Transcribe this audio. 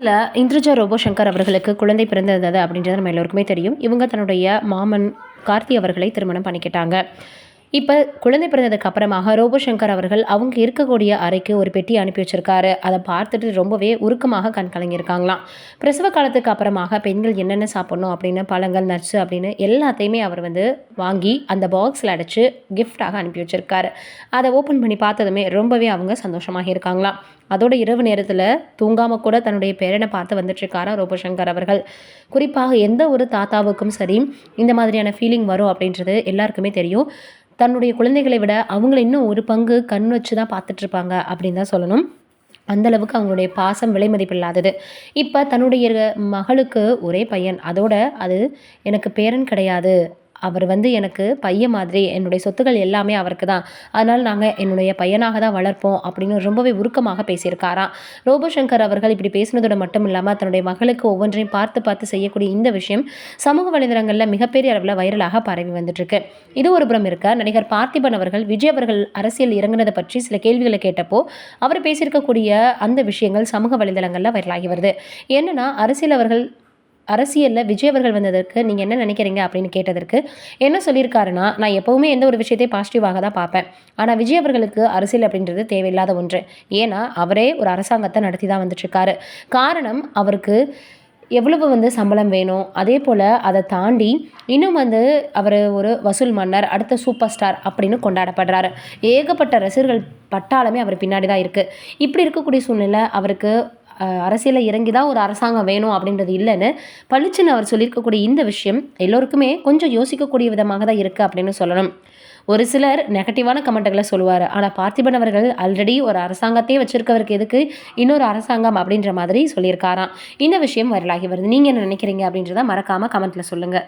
இல்லை இந்திரஜா ரோபோ சங்கர் அவர்களுக்கு குழந்தை பிறந்திருந்தது அப்படின்றது நம்ம எல்லோருக்குமே தெரியும். இவங்க தன்னுடைய மாமன் கார்த்தி அவர்களை திருமணம் பண்ணிக்கிட்டாங்க. இப்போ குழந்தை பிறந்ததுக்கு அப்புறமாக ரோபோ சங்கர் அவர்கள் அவங்க இருக்கக்கூடிய அறைக்கு ஒரு பெட்டி அனுப்பி வச்சிருக்காரு. அதை பார்த்துட்டு ரொம்பவே உருக்கமாக கண் கலங்கியிருக்காங்களாம். பிரசவ காலத்துக்கு அப்புறமாக பெண்கள் என்னென்ன சாப்பிடணும் அப்படின்னு பழங்கள் நட்ஸு அப்படின்னு எல்லாத்தையுமே அவர் வந்து வாங்கி அந்த பாக்ஸில் அடைச்சு கிஃப்டாக அனுப்பி வச்சிருக்காரு. அதை ஓப்பன் பண்ணி பார்த்ததுமே ரொம்பவே அவங்க சந்தோஷமாக இருக்காங்களாம். அதோட இரவு நேரத்தில் தூங்காமல் கூட தன்னுடைய பேரனை பார்த்து வந்துட்டுருக்காரா ரோபோசங்கர் அவர்கள். குறிப்பாக எந்த ஒரு தாத்தாவுக்கும் சரி இந்த மாதிரியான ஃபீலிங் வரும் அப்படின்றது எல்லாருக்குமே தெரியும். தன்னுடைய குழந்தைகளை விட அவங்கள இன்னும் ஒரு பங்கு கண் வச்சு தான் பார்த்துட்ருப்பாங்க அப்படின்னு தான் சொல்லணும். அந்தளவுக்கு அவங்களுடைய பாசம் விலை மதிப்பில்லாதது இப்போ தன்னுடைய மகளுக்கு ஒரே பையன். அதோட அது எனக்கு பேரன் கிடையாது. அவர் வந்து எனக்கு பையன் மாதிரி என்னுடைய சொத்துக்கள் எல்லாமே அவருக்கு தான். அதனால் நாங்கள் என்னுடைய பையனாக தான் வளர்ப்போம் அப்படின்னு ரொம்பவே உருக்கமாக பேசியிருக்காராம். ரோபோசங்கர் அவர்கள் இப்படி பேசினதோட மட்டும் இல்லாமல் தன்னுடைய மகளுக்கு ஒவ்வொன்றையும் பார்த்து பார்த்து செய்யக்கூடிய இந்த விஷயம் சமூக வலைதளங்களில் மிகப்பெரிய அளவில் வைரலாக பரவி வந்துட்டுருக்கு. இது ஒரு புறம் இருக்க நடிகர் பார்த்திபன் அவர்கள் விஜய் அவர்கள் அரசியல் இறங்குனதை பற்றி சில கேள்விகளை கேட்டப்போ அவர் பேசியிருக்கக்கூடிய அந்த விஷயங்கள் சமூக வலைதளங்களில் வைரலாகி வருது. என்னன்னா அரசியல் அவர்கள் அரசியலில் விஜய் அவர்கள் வந்ததற்கு நீங்கள் என்ன நினைக்கிறீங்க அப்படின்னு கேட்டதற்கு என்ன சொல்லியிருக்காருன்னா நான் எப்போவுமே எந்த ஒரு விஷயத்தையும் பாசிட்டிவாக தான் பார்ப்பேன். ஆனால் விஜய் அவர்களுக்கு அரசியல் அப்படின்றது தேவையில்லாத ஒன்று. ஏன்னா அவரே ஒரு அரசாங்கத்தை நடத்தி தான் வந்துட்டுருக்காரு. காரணம் அவருக்கு எவ்வளவு வந்து சம்பளம் வேணும்? அதே போல் அதை தாண்டி இன்னும் வந்து அவர் ஒரு வசூல் மன்னர் அடுத்த சூப்பர் ஸ்டார் அப்படின்னு கொண்டாடப்படுறாரு. ஏகப்பட்ட ரசிகர்கள் பட்டாலுமே அவர் பின்னாடி தான் இருக்குது இப்படி இருக்கக்கூடிய சூழ்நிலை அவருக்கு அரசியலில் இறங்கி தான் ஒரு அரசாங்கம் வேணும் அப்படின்றது இல்லைன்னு பளிச்சுன்னு அவர் சொல்லியிருக்கக்கூடிய இந்த விஷயம் எல்லோருக்குமே கொஞ்சம் யோசிக்கக்கூடிய விதமாக தான் இருக்குது அப்படின்னு சொல்லணும். ஒரு சிலர் நெகட்டிவான கமெண்ட்டுகளை சொல்லுவார். ஆனால் பார்த்திபன் அவர்கள் ஆல்ரெடி ஒரு அரசாங்கத்தையே வச்சிருக்கவருக்கு எதுக்கு இன்னொரு அரசாங்கம் அப்படின்ற மாதிரி சொல்லியிருக்காராம். இந்த விஷயம் வைரலாகி வருது. நீங்கள் என்ன நினைக்கிறீங்க அப்படின்றத மறக்காமல் கமெண்ட்டில் சொல்லுங்கள்